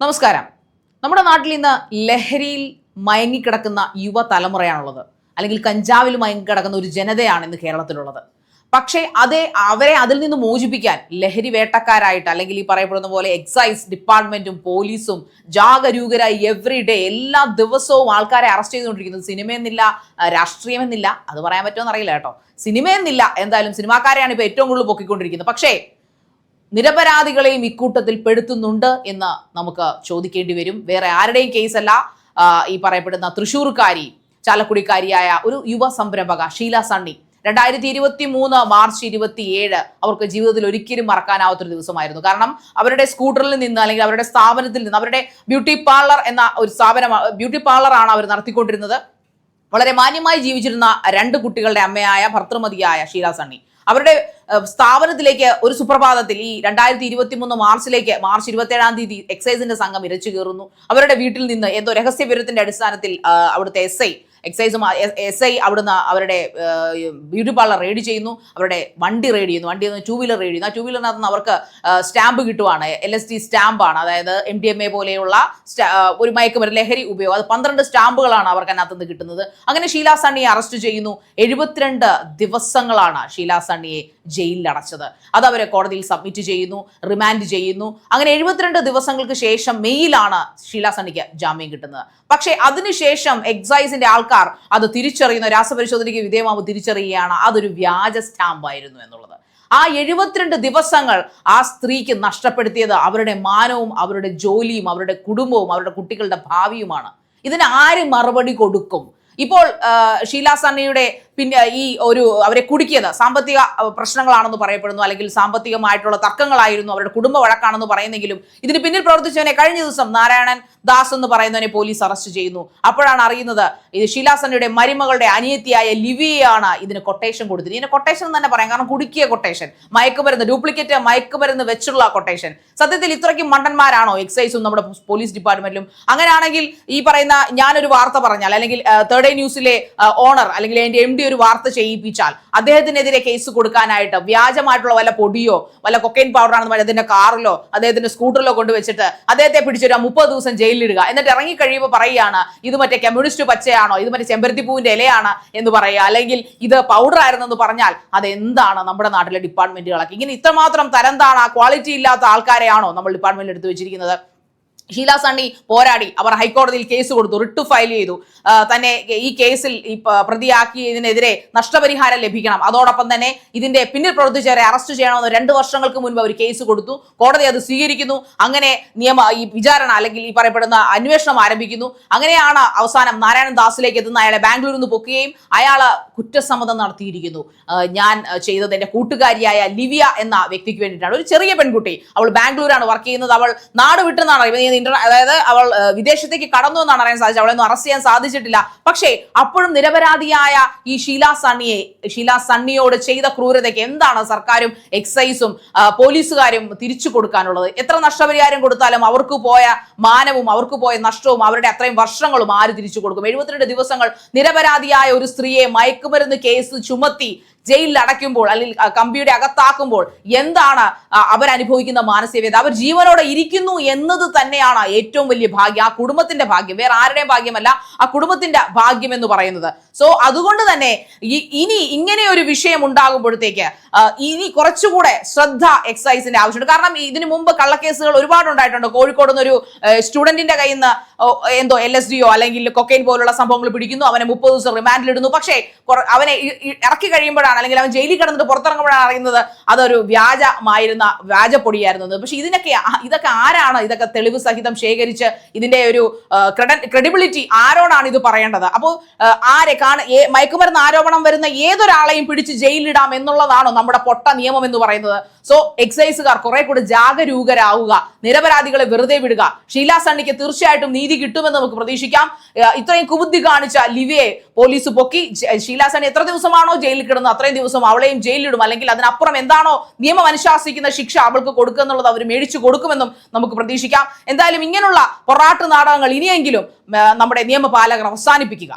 നമസ്കാരം. നമ്മുടെ നാട്ടിൽ ഇന്ന് ലഹരിയിൽ മയങ്ങിക്കിടക്കുന്ന യുവതലമുറയാണുള്ളത്. അല്ലെങ്കിൽ കഞ്ചാവിൽ മയങ്ങിക്കിടക്കുന്ന ഒരു ജനതയാണ് ഇന്ന് കേരളത്തിലുള്ളത്. പക്ഷേ അതേ അവരെ അതിൽ നിന്ന് മോചിപ്പിക്കാൻ ലഹരി വേട്ടക്കാരായിട്ട് അല്ലെങ്കിൽ ഈ പറയപ്പെടുന്ന പോലെ എക്സൈസ് ഡിപ്പാർട്ട്മെന്റും പോലീസും ജാഗരൂകരായി എവറി ഡേ എല്ലാ ദിവസവും ആൾക്കാരെ അറസ്റ്റ് ചെയ്തുകൊണ്ടിരിക്കുന്നത് സിനിമയെന്നില്ല രാഷ്ട്രീയമെന്നില്ല. അത് പറയാൻ പറ്റുമെന്നറിയില്ല കേട്ടോ. സിനിമയെന്നില്ല എന്തായാലും സിനിമാക്കാരെയാണ് ഇപ്പോൾ ഏറ്റവും കൂടുതൽ പൊക്കിക്കൊണ്ടിരിക്കുന്നത്. പക്ഷേ നിരപരാധികളെയും ഇക്കൂട്ടത്തിൽ പെടുത്തുന്നുണ്ട് എന്ന് നമുക്ക് ചോദിക്കേണ്ടി വരും. വേറെ ആരുടെയും കേസല്ല ഈ പറയപ്പെടുന്ന തൃശൂർക്കാരി ചാലക്കുടിക്കാരിയായ ഒരു യുവ സംരംഭക ഷീല സണ്ണി. രണ്ടായിരത്തി ഇരുപത്തി മൂന്ന് മാർച്ച് ഇരുപത്തി ഏഴ് അവർക്ക് ജീവിതത്തിൽ ഒരിക്കലും മറക്കാനാവാത്തൊരു ദിവസമായിരുന്നു. കാരണം അവരുടെ സ്കൂട്ടറിൽ നിന്ന് അല്ലെങ്കിൽ അവരുടെ സ്ഥാപനത്തിൽ നിന്ന് അവരുടെ ബ്യൂട്ടി പാർലർ എന്ന ഒരു സ്ഥാപനം ബ്യൂട്ടി പാർലറാണ് അവർ നടത്തിക്കൊണ്ടിരുന്നത്. വളരെ മാന്യമായി ജീവിച്ചിരുന്ന രണ്ട് കുട്ടികളുടെ അമ്മയായ ഭർത്തൃമതിയായ ഷീല സണ്ണി. അവരുടെ സ്ഥാപനത്തിലേക്ക് ഒരു സുപ്രഭാതത്തിൽ ഈ രണ്ടായിരത്തി ഇരുപത്തി മൂന്ന് മാർച്ചിലേക്ക് മാർച്ച് ഇരുപത്തേഴാം തീയതി എക്സൈസിന്റെ സംഘം ഇരച്ചു കയറുന്നു അവരുടെ വീട്ടിൽ നിന്ന് എന്തോ രഹസ്യ വിവരത്തിന്റെ അടിസ്ഥാനത്തിൽ അവിടുത്തെ എസ് ഐ എക്സൈസും എസ് ഐ അവിടുന്ന് അവരുടെ ബ്യൂട്ടി പാർലർ റെയ്ഡ് ചെയ്യുന്നു. അവരുടെ വണ്ടി റെയ്ഡ് ചെയ്യുന്നു. വണ്ടി ടൂ വീലർ റെയ്ഡ് ചെയ്യുന്നു. ആ ടൂ വീലറിനകത്ത് നിന്ന് അവർക്ക് സ്റ്റാമ്പ് കിട്ടുവാണ്. എൽ എസ് ടി സ്റ്റാമ്പാണ് അതായത് എം ഡി എം എ പോലെയുള്ള ഒരു മയക്കുമരുന്ന് ലഹരി ഉപയോഗം. അത് പന്ത്രണ്ട് സ്റ്റാമ്പുകളാണ് അവർക്ക് അതിനകത്ത് നിന്ന് കിട്ടുന്നത്. അങ്ങനെ ഷീല സണ്ണിയെ അറസ്റ്റ് ചെയ്യുന്നു. എഴുപത്തിരണ്ട് ദിവസങ്ങളാണ് ഷീല സണ്ണിയെ ജയിലിൽ അടച്ചത്. അത് അവരെ കോടതിയിൽ സബ്മിറ്റ് ചെയ്യുന്നു. റിമാൻഡ് ചെയ്യുന്നു. അങ്ങനെ എഴുപത്തിരണ്ട് ദിവസങ്ങൾക്ക് ശേഷം മെയ്യിലാണ് ഷീല സണ്ണിക്ക് ജാമ്യം കിട്ടുന്നത്. പക്ഷേ അതിനുശേഷം എക്സൈസിന്റെ ആൾക്കാർ അത് തിരിച്ചറിയുന്ന രാസപരിശോധനയ്ക്ക് വിധേയമാവ് തിരിച്ചറിയുകയാണ്. അതൊരു വ്യാജ സ്റ്റാമ്പായിരുന്നു എന്നുള്ളത്. ആ എഴുപത്തിരണ്ട് ദിവസങ്ങൾ ആ സ്ത്രീക്ക് നഷ്ടപ്പെടുത്തിയത് അവരുടെ മാനവും അവരുടെ ജോലിയും അവരുടെ കുടുംബവും അവരുടെ കുട്ടികളുടെ ഭാവിയുമാണ്. ഇതിന് ആര് മറുപടി കൊടുക്കും? ഇപ്പോൾ ഷീല സണ്ണിയുടെ പിന്നെ ഈ ഒരു അവരെ കുടുക്കിയത് സാമ്പത്തിക പ്രശ്നങ്ങളാണെന്ന് പറയപ്പെടുന്നു അല്ലെങ്കിൽ സാമ്പത്തികമായിട്ടുള്ള തർക്കങ്ങളായിരുന്നു അവരുടെ കുടുംബ വഴക്കാണെന്ന് പറയുന്നെങ്കിലും ഇതിന് പിന്നിൽ പ്രവർത്തിച്ചവനെ കഴിഞ്ഞ ദിവസം നാരായണൻ ദാസ് എന്ന് പറയുന്നവനെ പോലീസ് അറസ്റ്റ് ചെയ്യുന്നു. അപ്പോഴാണ് അറിയുന്നത് ഇത് ഷീല സണ്ണിയുടെ മരുമകളുടെ അനിയത്തിയായ ലിവിയാണ് ഇതിന് കൊട്ടേഷൻ കൊടുത്തത്. ഇതിന് കൊട്ടേഷൻ എന്ന് തന്നെ പറയാം കാരണം കുടുക്കിയ കൊട്ടേഷൻ. മയക്കുമരുന്ന് ഡ്യൂപ്ലിക്കേറ്റ് മയക്കുമരുന്ന് വെച്ചുള്ള കൊട്ടേഷൻ. സത്യത്തിൽ ഇത്രയ്ക്കും മണ്ടന്മാരാണോ എക്സൈസും നമ്മുടെ പോലീസ് ഡിപ്പാർട്ട്മെന്റിലും? അങ്ങനെയാണെങ്കിൽ ഈ പറയുന്ന ഞാനൊരു വാർത്ത പറഞ്ഞാൽ അല്ലെങ്കിൽ തേർഡ് ഡേ ന്യൂസിലെ ഓണർ അല്ലെങ്കിൽ അതിന്റെ എം ഡി ഒരു വാർത്ത ചെയ്യിപ്പിച്ചാൽ അദ്ദേഹത്തിനെതിരെ കേസ് കൊടുക്കാനായിട്ട് വ്യാജമായിട്ടുള്ള വല്ല പൊടിയോ വല്ല കൊക്കൈൻ പൗഡർ ആണെന്ന് പറഞ്ഞാൽ അതിന്റെ കാറിലോ അദ്ദേഹത്തിന്റെ സ്കൂട്ടറിലോ കൊണ്ടുവച്ചിട്ട് അദ്ദേഹത്തെ പിടിച്ചൊരു മുപ്പത് ദിവസം ജയിലിലിടുക എന്നിട്ട് ഇറങ്ങി കഴിയുമ്പോൾ പറയുകയാണ് ഇത് മറ്റേ കമ്മ്യൂണിസ്റ്റ് പച്ചയാണോ? ഇത് മറ്റേ ചെമ്പരത്തിപ്പൂവിന്റെ ഇലയാണ് എന്ന് പറയുക. അല്ലെങ്കിൽ ഇത് പൗഡർ ആയിരുന്നെന്ന് പറഞ്ഞാൽ അതെന്താണ് നമ്മുടെ നാട്ടിലെ ഡിപ്പാർട്ട്മെന്റുകളൊക്കെ ഇങ്ങനെ ഇത്രമാത്രം തരം താണ ക്വാളിറ്റി ഇല്ലാത്ത ആൾക്കാരെയാണോ നമ്മൾ ഡിപ്പാർട്ട്മെന്റിൽ എടുത്തു വെച്ചിരിക്കുന്നത്? ഷീല സണ്ണി പോരാടി. അവർ ഹൈക്കോടതിയിൽ കേസ് കൊടുത്തു റിട്ട് ഫയൽ ചെയ്തു. തന്നെ ഈ കേസിൽ ഈ പ്രതിയാക്കിയതിനെതിരെ നഷ്ടപരിഹാരം ലഭിക്കണം. അതോടൊപ്പം തന്നെ ഇതിന്റെ പിന്നിൽ പ്രവർത്തിച്ചവരെ അറസ്റ്റ് ചെയ്യണമെന്ന് രണ്ട് വർഷങ്ങൾക്ക് മുൻപ് അവർ കേസ് കൊടുത്തു. കോടതി അത് സ്വീകരിക്കുന്നു. അങ്ങനെ നിയമ ഈ വിചാരണ അല്ലെങ്കിൽ ഈ പറയപ്പെടുന്ന അന്വേഷണം ആരംഭിക്കുന്നു. അങ്ങനെയാണ് അവസാനം നാരായണൻ ദാസിലേക്ക് എത്തുന്ന അയാളെ ബാംഗ്ലൂരിൽ നിന്ന് പൊക്കുകയും അയാൾ കുറ്റസമ്മതം നടത്തിയിരിക്കുന്നു. ഞാൻ ചെയ്തത് എന്റെ കൂട്ടുകാരിയായ ലിവിയ എന്ന വ്യക്തിക്ക് വേണ്ടിയിട്ടാണ്. ഒരു ചെറിയ പെൺകുട്ടി. അവൾ ബാംഗ്ലൂരാണ് വർക്ക് ചെയ്യുന്നത്. അവൾ നാട് വിട്ടെന്നാണ് അറിയുന്നത്. അതായത് അവൾ വിദേശത്തേക്ക് കടന്നു എന്നാണ് അറിയാൻ സാധിച്ചത്. അവളെ ഒന്നും അറസ്റ്റ് ചെയ്യാൻ സാധിച്ചിട്ടില്ല. പക്ഷേ അപ്പോഴും നിരപരാധിയായ ഈ ഷീല സണ്ണിയെ ഷീല സണ്ണിയോട് ചെയ്ത ക്രൂരതയ്ക്ക് എന്താണ് സർക്കാരും എക്സൈസും പോലീസുകാരും തിരിച്ചു കൊടുക്കാനുള്ളത്? എത്ര നഷ്ടപരിഹാരം കൊടുത്താലും അവർക്ക് പോയ മാനവും അവർക്ക് പോയ നഷ്ടവും അവരുടെ അത്രയും വർഷങ്ങളും ആര് തിരിച്ചു കൊടുക്കും? എഴുപത്തിരണ്ട് ദിവസങ്ങൾ നിരപരാധിയായ ഒരു സ്ത്രീയെ മയക്കുമരുന്ന് കേസ് ചുമത്തി. ജയിലിൽ അടയ്ക്കുമ്പോൾ അല്ലെങ്കിൽ കമ്പിയുടെ അകത്താക്കുമ്പോൾ എന്താണ് അവരനുഭവിക്കുന്ന മാനസികവേദ അവർ ജീവനോടെ ഇരിക്കുന്നു എന്നത് തന്നെയാണ് ഏറ്റവും വലിയ ഭാഗ്യം. ആ കുടുംബത്തിന്റെ ഭാഗ്യം. വേറെ ആരുടെയും ഭാഗ്യമല്ല ആ കുടുംബത്തിന്റെ ഭാഗ്യം എന്ന് പറയുന്നത്. സോ അതുകൊണ്ട് തന്നെ ഇനി ഇങ്ങനെ ഒരു വിഷയം ഉണ്ടാകുമ്പോഴത്തേക്ക് ഇനി കുറച്ചുകൂടെ ശ്രദ്ധ എക്സൈസിന്റെ ആവശ്യമുണ്ട്. കാരണം ഇതിനു മുമ്പ് കള്ളക്കേസുകൾ ഒരുപാട് ഉണ്ടായിട്ടുണ്ട്. കോഴിക്കോട് നിന്നൊരു സ്റ്റുഡന്റിന്റെ കയ്യിൽ നിന്ന് എന്തോ എൽ എസ് ഡിയോ അല്ലെങ്കിൽ കൊക്കൈൻ പോലുള്ള സംഭവങ്ങൾ പിടിക്കുന്നു. അവനെ മുപ്പത് ദിവസം റിമാൻഡിലിടുന്നു പക്ഷേ അവനെ ഇറക്കി കഴിയുമ്പോഴാണ് അല്ലെങ്കിൽ അവൻ ജയിലിൽ കിടന്നിട്ട് പുറത്തിറങ്ങുമ്പോഴാണ് അറിയുന്നത് അതൊരു വ്യാജമായിരുന്ന വ്യാജപ്പൊടിയായിരുന്നു എന്ന്. പക്ഷെ ഇതിനൊക്കെ ഇതൊക്കെ ആരാണ് ഇതൊക്കെ തെളിവ് സഹിതം ശേഖരിച്ച് ഇതിന്റെ ഒരു ക്രെഡിബിലിറ്റി ആരോടാണ് ഇത് പറയേണ്ടത്? അപ്പോൾ ആരെ കാണ മയക്കുമരുന്ന് ആരോപണം വരുന്ന ഏതൊരാളെയും പിടിച്ച് ജയിലിലിടാം എന്നുള്ളതാണോ നമ്മുടെ പൊട്ട നിയമം എന്ന് പറയുന്നത്? സോ എക്സൈസുകാർ കുറെ കൂടി ജാഗരൂകരാവുക നിരപരാധികളെ വെറുതെ വിടുക. ഷീലാ സണ്ണിക്ക് തീർച്ചയായിട്ടും നീതി കിട്ടുമെന്ന് നമുക്ക് പ്രതീക്ഷിക്കാം. ഇത്രയും കുബുദ്ധി കാണിച്ച ലിവിയെ പോലീസ് പൊക്കി ഷീലാ സണ്ണി എത്ര ദിവസമാണോ ജയിലിൽ കിടന്നത് അത്രയും ദിവസം അവളെയും ജയിലിലിടും. അല്ലെങ്കിൽ അതിനപ്പുറം എന്താണോ നിയമം അനുശാസിക്കുന്ന ശിക്ഷ അവൾക്ക് കൊടുക്കുക എന്നുള്ളത് അവർ മേടിച്ചു കൊടുക്കുമെന്നും നമുക്ക് പ്രതീക്ഷിക്കാം. എന്തായാലും ഇങ്ങനെയുള്ള പൊറാട്ട് നാടകങ്ങൾ ഇനിയെങ്കിലും നമ്മുടെ നിയമപാലകർ അവസാനിപ്പിക്കുക.